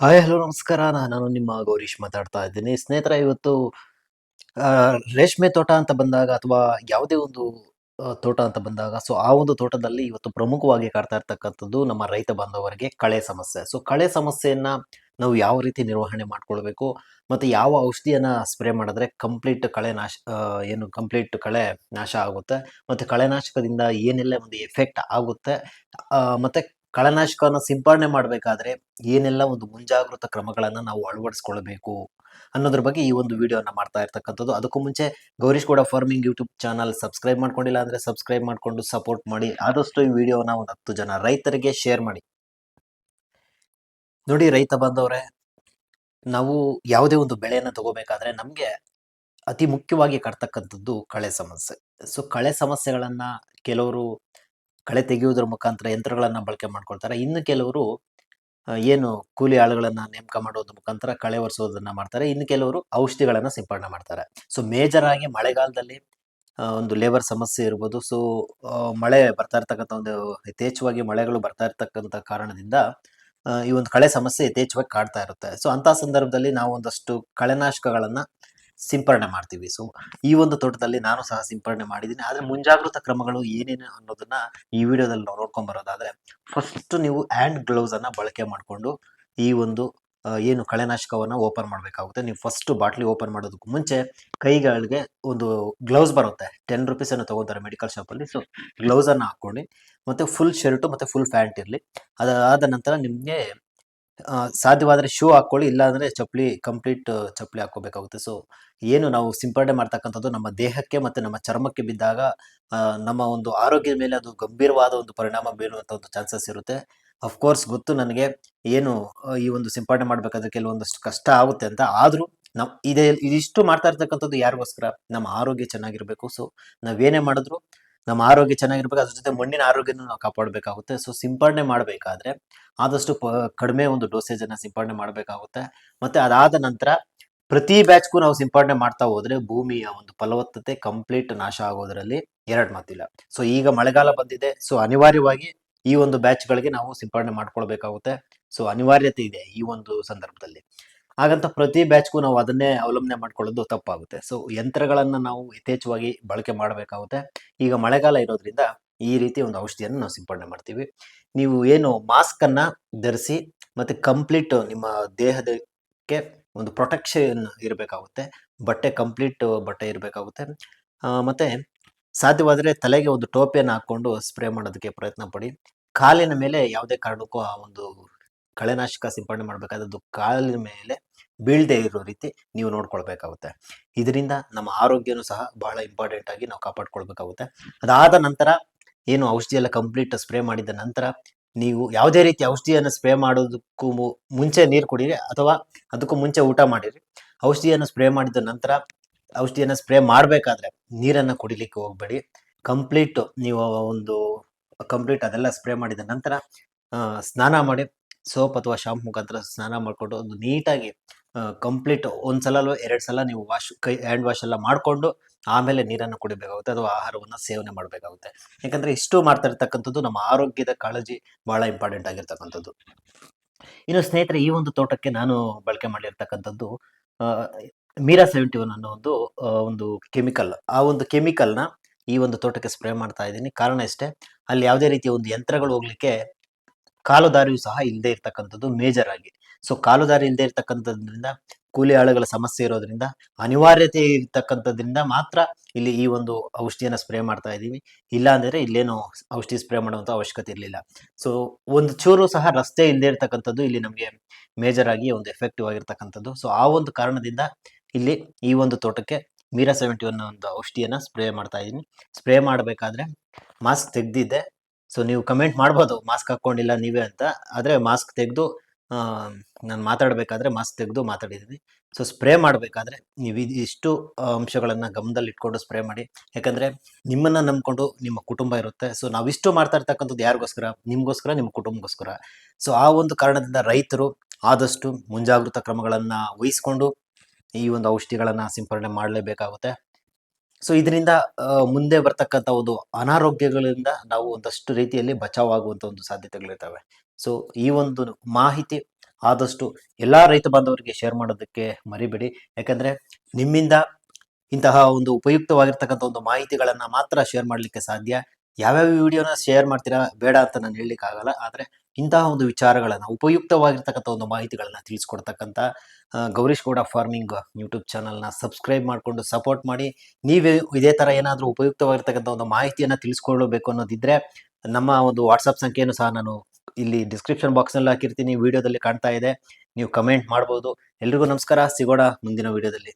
Hi, hello, ನಮಸ್ಕಾರ. ನಾನು ನಿಮ್ಮ ಗೌರೀಶ್ ಮಾತಾಡ್ತಾ ಇದ್ದೀನಿ. ಸ್ನೇಹಿತರೆ, ಇವತ್ತು ರೇಷ್ಮೆ ತೋಟ ಅಂತ ಬಂದಾಗ ಅಥವಾ ಯಾವುದೇ ಒಂದು ತೋಟ ಅಂತ ಬಂದಾಗ, ಸೊ, ಆ ಒಂದು ತೋಟದಲ್ಲಿ ಇವತ್ತು ಪ್ರಮುಖವಾಗಿ ಕಾಡ್ತಾ ಇರ್ತಕ್ಕಂಥದ್ದು ನಮ್ಮ ರೈತ ಬಾಂಧವರಿಗೆ ಕಳೆ ಸಮಸ್ಯೆ. ಸೊ, ಕಳೆ ಸಮಸ್ಯೆಯನ್ನ ನಾವು ಯಾವ ರೀತಿ ನಿರ್ವಹಣೆ ಮಾಡ್ಕೊಳ್ಬೇಕು ಮತ್ತೆ ಯಾವ ಔಷಧಿಯನ್ನು ಸ್ಪ್ರೇ ಮಾಡಿದ್ರೆ ಕಂಪ್ಲೀಟ್ ಕಳೆ ನಾಶ ಏನು ಕಂಪ್ಲೀಟ್ ಕಳೆ ನಾಶ ಆಗುತ್ತೆ ಮತ್ತೆ ಕಳೆನಾಶಕದಿಂದ ಏನೆಲ್ಲ ಒಂದು ಎಫೆಕ್ಟ್ ಆಗುತ್ತೆ ಮತ್ತು ಕಳೆನಾಶಕವನ್ನು ಸಿಂಪಡಣೆ ಮಾಡಬೇಕಾದ್ರೆ ಏನೆಲ್ಲ ಒಂದು ಮುಂಜಾಗೃತ ಕ್ರಮಗಳನ್ನು ನಾವು ಅಳವಡಿಸ್ಕೊಳ್ಬೇಕು ಅನ್ನೋದ್ರ ಬಗ್ಗೆ ಈ ಒಂದು ವಿಡಿಯೋನ ಮಾಡ್ತಾ ಇರ್ತಕ್ಕಂಥದ್ದು. ಅದಕ್ಕೂ ಮುಂಚೆ ಗೌರೀಶ್ ಕೂಡ ಫಾರ್ಮಿಂಗ್ ಯೂಟ್ಯೂಬ್ ಚಾನಲ್ ಸಬ್ಸ್ಕ್ರೈಬ್ ಮಾಡ್ಕೊಂಡಿಲ್ಲ ಅಂದ್ರೆ ಸಬ್ಸ್ಕ್ರೈಬ್ ಮಾಡ್ಕೊಂಡು ಸಪೋರ್ಟ್ ಮಾಡಿ. ಆದಷ್ಟು ಈ ವಿಡಿಯೋನ ಒಂದು ಹತ್ತು ಜನ ರೈತರಿಗೆ ಶೇರ್ ಮಾಡಿ. ನೋಡಿ ರೈತ ಬಂದವ್ರೆ, ನಾವು ಯಾವುದೇ ಒಂದು ಬೆಳೆಯನ್ನು ತಗೋಬೇಕಾದ್ರೆ ನಮ್ಗೆ ಅತಿ ಮುಖ್ಯವಾಗಿ ಕಟ್ತಕ್ಕಂಥದ್ದು ಕಳೆ ಸಮಸ್ಯೆ. ಸೊ ಕಳೆ ಸಮಸ್ಯೆಗಳನ್ನ ಕೆಲವರು ಕಳೆ ತೆಗೆಯುವುದರ ಮುಖಾಂತರ ಯಂತ್ರಗಳನ್ನ ಬಳಕೆ ಮಾಡ್ಕೊಳ್ತಾರೆ. ಇನ್ನು ಕೆಲವರು ಏನು ಕೂಲಿ ಆಳುಗಳನ್ನ ನೇಮಕ ಮಾಡೋದ್ರ ಮುಖಾಂತರ ಕಳೆ ಒರೆಸೋದನ್ನ ಮಾಡ್ತಾರೆ. ಇನ್ನು ಕೆಲವರು ಔಷಧಿಗಳನ್ನ ಸಿಂಪಡಣೆ ಮಾಡ್ತಾರೆ. ಸೊ, ಮೇಜರ್ ಆಗಿ ಮಳೆಗಾಲದಲ್ಲಿ ಒಂದು ಲೇಬರ್ ಸಮಸ್ಯೆ ಇರ್ಬೋದು. ಸೊ ಮಳೆ ಬರ್ತಾ ಇರ್ತಕ್ಕಂಥ ಒಂದು ಯಥೇಚ್ಛವಾಗಿ ಮಳೆಗಳು ಬರ್ತಾ ಇರ್ತಕ್ಕಂಥ ಕಾರಣದಿಂದ ಈ ಒಂದು ಕಳೆ ಸಮಸ್ಯೆ ಯಥೇಚ್ಛವಾಗಿ ಕಾಡ್ತಾ ಇರುತ್ತೆ. ಸೊ ಅಂತ ಸಂದರ್ಭದಲ್ಲಿ ನಾವು ಒಂದಷ್ಟು ಕಳೆನಾಶಕಗಳನ್ನ ಸಿಂಪರಣೆ ಮಾಡ್ತೀವಿ. ಸೊ ಈ ಒಂದು ತೋಟದಲ್ಲಿ ನಾನು ಸಹ ಸಿಂಪರಣೆ ಮಾಡಿದ್ದೀನಿ. ಆದ್ರೆ ಮುಂಜಾಗ್ರತಾ ಕ್ರಮಗಳು ಏನೇನು ಅನ್ನೋದನ್ನ ಈ ವಿಡಿಯೋದಲ್ಲಿ ನಾವು ನೋಡ್ಕೊಂಡ್ ಬರೋದಾದ್ರೆ ಫಸ್ಟ್ ನೀವು ಹ್ಯಾಂಡ್ ಗ್ಲೌಸ್ ಅನ್ನ ಬಳಕೆ ಮಾಡಿಕೊಂಡು ಈ ಒಂದು ಏನು ಕಳೆನಾಶಕವನ್ನ ಓಪನ್ ಮಾಡಬೇಕಾಗುತ್ತೆ. ನೀವು ಫಸ್ಟ್ ಬಾಟ್ಲಿ ಓಪನ್ ಮಾಡೋದಕ್ಕೂ ಮುಂಚೆ ಕೈಗಳಿಗೆ ಒಂದು ಗ್ಲೌಸ್ ಬರುತ್ತೆ. ಟೆನ್ ರುಪೀಸ್ ಅನ್ನು ತಗೋತಾರೆ ಮೆಡಿಕಲ್ ಶಾಪ್ ಅಲ್ಲಿ. ಸೊ ಗ್ಲೌಸನ್ನು ಅನ್ನ ಮತ್ತು ಫುಲ್ ಶರ್ಟ್ ಮತ್ತೆ ಫುಲ್ ಪ್ಯಾಂಟ್ ಇರಲಿ. ಅದಾದ ನಂತರ ನಿಮ್ಗೆ ಸಾಧ್ಯವಾದ್ರೆ ಶೂ ಹಾಕೊಳ್ಳಿ ಇಲ್ಲಾಂದರೆ ಚಪ್ಪಲಿ ಕಂಪ್ಲೀಟ್ ಚಪ್ಪಲಿ ಹಾಕೋಬೇಕಾಗುತ್ತೆ ಸೊ ಏನು ನಾವು ಸಿಂಪಡಣೆ ಮಾಡ್ತಕ್ಕಂಥದ್ದು ನಮ್ಮ ದೇಹಕ್ಕೆ ಮತ್ತು ನಮ್ಮ ಚರ್ಮಕ್ಕೆ ಬಿದ್ದಾಗ ನಮ್ಮ ಒಂದು ಆರೋಗ್ಯದ ಮೇಲೆ ಅದು ಗಂಭೀರವಾದ ಒಂದು ಪರಿಣಾಮ ಬೀರುವಂಥ ಒಂದು ಚಾನ್ಸಸ್ ಇರುತ್ತೆ. ಅಫ್ಕೋರ್ಸ್ ಗೊತ್ತು ನನಗೆ ಏನು ಈ ಒಂದು ಸಿಂಪಡಣೆ ಮಾಡಬೇಕಾದ್ರೆ ಕೆಲವೊಂದಷ್ಟು ಕಷ್ಟ ಆಗುತ್ತೆ ಅಂತ. ಆದರೂ ನಾವು ಇದೇ, ಇದಿಷ್ಟು ಮಾಡ್ತಾ ಇರ್ತಕ್ಕಂಥದ್ದು ಯಾರಿಗೋಸ್ಕರ? ನಮ್ಮ ಆರೋಗ್ಯ ಚೆನ್ನಾಗಿರಬೇಕು. ಸೊ ನಾವೇನೇ ಮಾಡಿದ್ರು ನಮ್ಮ ಆರೋಗ್ಯ ಚೆನ್ನಾಗಿರ್ಬೇಕು, ಅದ್ರ ಜೊತೆ ಮಣ್ಣಿನ ಆರೋಗ್ಯನ ನಾವು ಕಾಪಾಡಬೇಕಾಗುತ್ತೆ. ಸೊ ಸಿಂಪಡಣೆ ಮಾಡಬೇಕಾದ್ರೆ ಆದಷ್ಟು ಕಡಿಮೆ ಒಂದು ಡೋಸೇಜ್ ಅನ್ನ ಸಿಂಪಡಣೆ ಮಾಡಬೇಕಾಗುತ್ತೆ. ಮತ್ತೆ ಅದಾದ ನಂತರ ಪ್ರತಿ ಬ್ಯಾಚ್ಗೂ ನಾವು ಸಿಂಪಡಣೆ ಮಾಡ್ತಾ ಹೋದ್ರೆ ಭೂಮಿಯ ಒಂದು ಫಲವತ್ತತೆ ಕಂಪ್ಲೀಟ್ ನಾಶ ಆಗೋದ್ರಲ್ಲಿ ಎರಡು ಮಾತಿಲ್ಲ. ಸೊ ಈಗ ಮಳೆಗಾಲ ಬಂದಿದೆ. ಸೊ ಅನಿವಾರ್ಯವಾಗಿ ಈ ಒಂದು ಬ್ಯಾಚ್ಗಳಿಗೆ ನಾವು ಸಿಂಪಡಣೆ ಮಾಡ್ಕೊಳ್ಬೇಕಾಗುತ್ತೆ. ಸೊ ಅನಿವಾರ್ಯತೆ ಇದೆ ಈ ಒಂದು ಸಂದರ್ಭದಲ್ಲಿ. ಹಾಗಂತ ಪ್ರತಿ ಬ್ಯಾಚ್ಗೂ ನಾವು ಅದನ್ನೇ ಅವಲಂಬನೆ ಮಾಡ್ಕೊಳ್ಳೋದು ತಪ್ಪಾಗುತ್ತೆ. ಸೊ ಯಂತ್ರಗಳನ್ನು ನಾವು ಯಥೇಚ್ಛವಾಗಿ ಬಳಕೆ ಮಾಡಬೇಕಾಗುತ್ತೆ. ಈಗ ಮಳೆಗಾಲ ಇರೋದ್ರಿಂದ ಈ ರೀತಿ ಒಂದು ಔಷಧಿಯನ್ನು ನಾವು ಸಿಂಪಡಣೆ ಮಾಡ್ತೀವಿ. ನೀವು ಏನು ಮಾಸ್ಕ್ ಅನ್ನ ಧರಿಸಿ ಮತ್ತೆ ಕಂಪ್ಲೀಟ್ ನಿಮ್ಮ ದೇಹದಕ್ಕೆ ಒಂದು ಪ್ರೊಟೆಕ್ಷನ್ ಇರಬೇಕಾಗುತ್ತೆ. ಬಟ್ಟೆ ಕಂಪ್ಲೀಟ್ ಬಟ್ಟೆ ಇರಬೇಕಾಗುತ್ತೆ. ಮತ್ತೆ ಸಾಧ್ಯವಾದರೆ ತಲೆಗೆ ಒಂದು ಟೋಪಿಯನ್ನು ಹಾಕೊಂಡು ಸ್ಪ್ರೇ ಮಾಡೋದಕ್ಕೆ ಪ್ರಯತ್ನ ಪಡಿ. ಕಾಲಿನ ಮೇಲೆ ಯಾವುದೇ ಕಾರಣಕ್ಕೂ ಆ ಒಂದು ಕಳೆನಾಶಕ ಸಿಂಪಡಣೆ ಮಾಡಬೇಕಾದದ್ದು ಕಾಲಿನ ಮೇಲೆ ಬೀಳದೇ ಇರೋ ರೀತಿ ನೀವು ನೋಡ್ಕೊಳ್ಬೇಕಾಗುತ್ತೆ. ಇದರಿಂದ ನಮ್ಮ ಆರೋಗ್ಯನೂ ಸಹ ಬಹಳ ಇಂಪಾರ್ಟೆಂಟ್ ಆಗಿ ನಾವು ಕಾಪಾಡ್ಕೊಳ್ಬೇಕಾಗುತ್ತೆ. ಅದಾದ ನಂತರ ಏನು ಔಷಧಿ ಎಲ್ಲ ಕಂಪ್ಲೀಟ್ ಸ್ಪ್ರೇ ಮಾಡಿದ ನಂತರ ನೀವು ಯಾವುದೇ ರೀತಿ ಔಷಧಿಯನ್ನು ಸ್ಪ್ರೇ ಮಾಡೋದಕ್ಕೂ ಮುಂಚೆ ನೀರು ಕುಡೀರಿ ಅಥವಾ ಅದಕ್ಕೂ ಮುಂಚೆ ಊಟ ಮಾಡಿರಿ. ಔಷಧಿಯನ್ನು ಸ್ಪ್ರೇ ಮಾಡಿದ ನಂತರ ಔಷಧಿಯನ್ನು ಸ್ಪ್ರೇ ಮಾಡಬೇಕಾದ್ರೆ ನೀರನ್ನು ಕುಡಿಲಿಕ್ಕೆ ಹೋಗಬೇಡಿ. ಕಂಪ್ಲೀಟ್ ನೀವು ಒಂದು ಕಂಪ್ಲೀಟ್ ಅದೆಲ್ಲ ಸ್ಪ್ರೇ ಮಾಡಿದ ನಂತರ ಸ್ನಾನ ಮಾಡಿ. ಸೋಪ್ ಅಥವಾ ಶಾಂಪು ಮುಖಾಂತರ ಸ್ನಾನ ಮಾಡಿಕೊಂಡು ಒಂದು ನೀಟಾಗಿ ಕಂಪ್ಲೀಟ್ ಒಂದ್ಸಲ ಎರಡು ಸಲ ನೀವು ವಾಶ್ ಕೈ ಹ್ಯಾಂಡ್ ವಾಶ್ ಎಲ್ಲ ಮಾಡಿಕೊಂಡು ಆಮೇಲೆ ನೀರನ್ನು ಕುಡಿಬೇಕಾಗುತ್ತೆ ಅಥವಾ ಆಹಾರವನ್ನು ಸೇವನೆ ಮಾಡಬೇಕಾಗುತ್ತೆ. ಯಾಕಂದ್ರೆ ಇಷ್ಟು ಮಾಡ್ತಾ ಇರ್ತಕ್ಕಂಥದ್ದು ನಮ್ಮ ಆರೋಗ್ಯದ ಕಾಳಜಿ ಭಾಳ ಇಂಪಾರ್ಟೆಂಟ್ ಆಗಿರ್ತಕ್ಕಂಥದ್ದು. ಇನ್ನು ಸ್ನೇಹಿತರೆ, ಈ ಒಂದು ತೋಟಕ್ಕೆ ನಾನು ಬಳಕೆ ಮಾಡಿರ್ತಕ್ಕಂಥದ್ದು ಮೀರಾ ಸೆವೆಂಟಿ ಒನ್ ಅನ್ನೋ ಒಂದು ಒಂದು ಕೆಮಿಕಲ್ ಆ ಒಂದು ಕೆಮಿಕಲ್ನ ಈ ಒಂದು ತೋಟಕ್ಕೆ ಸ್ಪ್ರೇ ಮಾಡ್ತಾ ಇದ್ದೀನಿ. ಕಾರಣ ಇಷ್ಟೇ ಅಲ್ಲಿ ಯಾವುದೇ ರೀತಿಯ ಒಂದು ಯಂತ್ರಗಳು ಹೋಗ್ಲಿಕ್ಕೆ ಕಾಲುದಾರಿಯೂ ಸಹ ಇಲ್ಲದೆ ಇರ್ತಕ್ಕಂಥದ್ದು ಮೇಜರ್ ಆಗಿ. ಸೊ ಕಾಲುದಾರಿ ಇಲ್ಲದೆ ಇರ್ತಕ್ಕಂಥದ್ರಿಂದ, ಕೂಲಿ ಆಳುಗಳ ಸಮಸ್ಯೆ ಇರೋದ್ರಿಂದ, ಅನಿವಾರ್ಯತೆ ಇರ್ತಕ್ಕಂಥದ್ರಿಂದ ಮಾತ್ರ ಇಲ್ಲಿ ಈ ಒಂದು ಔಷಧಿಯನ್ನ ಸ್ಪ್ರೇ ಮಾಡ್ತಾ ಇದ್ದೀವಿ. ಇಲ್ಲ ಅಂದ್ರೆ ಇಲ್ಲೇನು ಔಷಧಿ ಸ್ಪ್ರೇ ಮಾಡುವಂತ ಅವಶ್ಯಕತೆ ಇರಲಿಲ್ಲ. ಸೊ ಒಂದು ಚೂರು ಸಹ ರಸ್ತೆ ಇಲ್ಲದೆ ಇರ್ತಕ್ಕಂಥದ್ದು ಇಲ್ಲಿ ನಮಗೆ ಮೇಜರ್ ಆಗಿ ಒಂದು ಎಫೆಕ್ಟಿವ್ ಆಗಿರ್ತಕ್ಕಂಥದ್ದು. ಸೊ ಆ ಒಂದು ಕಾರಣದಿಂದ ಇಲ್ಲಿ ಈ ಒಂದು ತೋಟಕ್ಕೆ ಮೀರಾ ಸೆವೆಂಟಿ ಒನ್ ಒಂದು ಔಷಧಿಯನ್ನ ಸ್ಪ್ರೇ ಮಾಡ್ತಾ ಇದ್ದೀನಿ. ಸ್ಪ್ರೇ ಮಾಡಬೇಕಾದ್ರೆ ಮಾಸ್ಕ್ ತೆಗ್ದಿದ್ದೆ. ಸೊ ನೀವು ಕಮೆಂಟ್ ಮಾಡ್ಬೋದು ಮಾಸ್ಕ್ ಹಾಕೊಂಡಿಲ್ಲ ನೀವೇ ಅಂತ. ಆದರೆ ಮಾಸ್ಕ್ ತೆಗೆದು ನಾನು ಮಾತಾಡಬೇಕಾದ್ರೆ ಮಾಸ್ಕ್ ತೆಗೆದು ಮಾತಾಡಿದ್ದೀನಿ. ಸೊ ಸ್ಪ್ರೇ ಮಾಡಬೇಕಾದ್ರೆ ನೀವು ಇಷ್ಟು ಅಂಶಗಳನ್ನು ಗಮನದಲ್ಲಿ ಇಟ್ಕೊಂಡು ಸ್ಪ್ರೇ ಮಾಡಿ. ಯಾಕಂದರೆ ನಿಮ್ಮನ್ನು ನಂಬಿಕೊಂಡು ನಿಮ್ಮ ಕುಟುಂಬ ಇರುತ್ತೆ. ಸೊ ನಾವಿಷ್ಟು ಮಾಡ್ತಾ ಇರ್ತಕ್ಕಂಥದ್ದು ಯಾರಿಗೋಸ್ಕರ? ನಿಮಗೋಸ್ಕರ, ನಿಮ್ಮ ಕುಟುಂಬಕ್ಕೋಸ್ಕರ. ಸೊ ಆ ಒಂದು ಕಾರಣದಿಂದ ರೈತರು ಆದಷ್ಟು ಮುಂಜಾಗೃತ ಕ್ರಮಗಳನ್ನು ವಹಿಸ್ಕೊಂಡು ಈ ಒಂದು ಔಷಧಿಗಳನ್ನು ಸಿಂಪರಣೆ ಮಾಡಲೇಬೇಕಾಗುತ್ತೆ. ಸೊ ಇದರಿಂದ ಮುಂದೆ ಬರ್ತಕ್ಕಂಥ ಒಂದು ಅನಾರೋಗ್ಯಗಳಿಂದ ನಾವು ಒಂದಷ್ಟು ರೀತಿಯಲ್ಲಿ ಬಚಾವ್ ಆಗುವಂತ ಒಂದು ಸಾಧ್ಯತೆಗಳಿರ್ತವೆ. ಸೊ ಈ ಒಂದು ಮಾಹಿತಿ ಆದಷ್ಟು ಎಲ್ಲ ರೈತ ಬಾಂಧವರಿಗೆ ಶೇರ್ ಮಾಡೋದಕ್ಕೆ ಮರಿಬೇಡಿ. ಯಾಕಂದ್ರೆ, ನಿಮ್ಮಿಂದ ಇಂತಹ ಒಂದು ಉಪಯುಕ್ತವಾಗಿರ್ತಕ್ಕಂಥ ಒಂದು ಮಾಹಿತಿಗಳನ್ನ ಮಾತ್ರ ಶೇರ್ ಮಾಡಲಿಕ್ಕೆ ಸಾಧ್ಯ. ಯಾವ್ಯಾವ ವಿಡಿಯೋನ ಶೇರ್ ಮಾಡ್ತೀರಾ ಬೇಡ ಅಂತ ನಾನು ಹೇಳಲಿಕ್ಕೆ ಆಗಲ್ಲ ಆದ್ರೆ ಇಂತಹ ಒಂದು ವಿಚಾರಗಳನ್ನ, ಉಪಯುಕ್ತವಾಗಿರ್ತಕ್ಕಂಥ ಒಂದು ಮಾಹಿತಿಗಳನ್ನ ತಿಳಿಸ್ಕೊಡ್ತಕ್ಕಂಥ ಗೌರೀಶ್ ಗೌಡ ಫಾರ್ಮಿಂಗ್ ಯೂಟ್ಯೂಬ್ ಚಾನಲ್ನ ಸಬ್ಸ್ಕ್ರೈಬ್ ಮಾಡಿಕೊಂಡು ಸಪೋರ್ಟ್ ಮಾಡಿ. ನೀವೇ ಇದೇ ತರ ಏನಾದರೂ ಉಪಯುಕ್ತವಾಗಿರ್ತಕ್ಕಂಥ ಒಂದು ಮಾಹಿತಿಯನ್ನ ತಿಳಿಸ್ಕೊಳ್ಳಬೇಕು ಅನ್ನೋದಿದ್ರೆ, ನಮ್ಮ ಒಂದು ವಾಟ್ಸಪ್ ಸಂಖ್ಯೆಯನ್ನು ಸಹ ನಾನು ಇಲ್ಲಿ ಡಿಸ್ಕ್ರಿಪ್ಷನ್ ಬಾಕ್ಸ್ನಲ್ಲಿ ಹಾಕಿರ್ತೀನಿ. ವಿಡಿಯೋದಲ್ಲಿ ಕಾಣ್ತಾ ಇದೆ. ನೀವು ಕಮೆಂಟ್ ಮಾಡ್ಬೋದು. ಎಲ್ರಿಗೂ ನಮಸ್ಕಾರ. ಸಿಗೋಣ ಮುಂದಿನ ವಿಡಿಯೋದಲ್ಲಿ.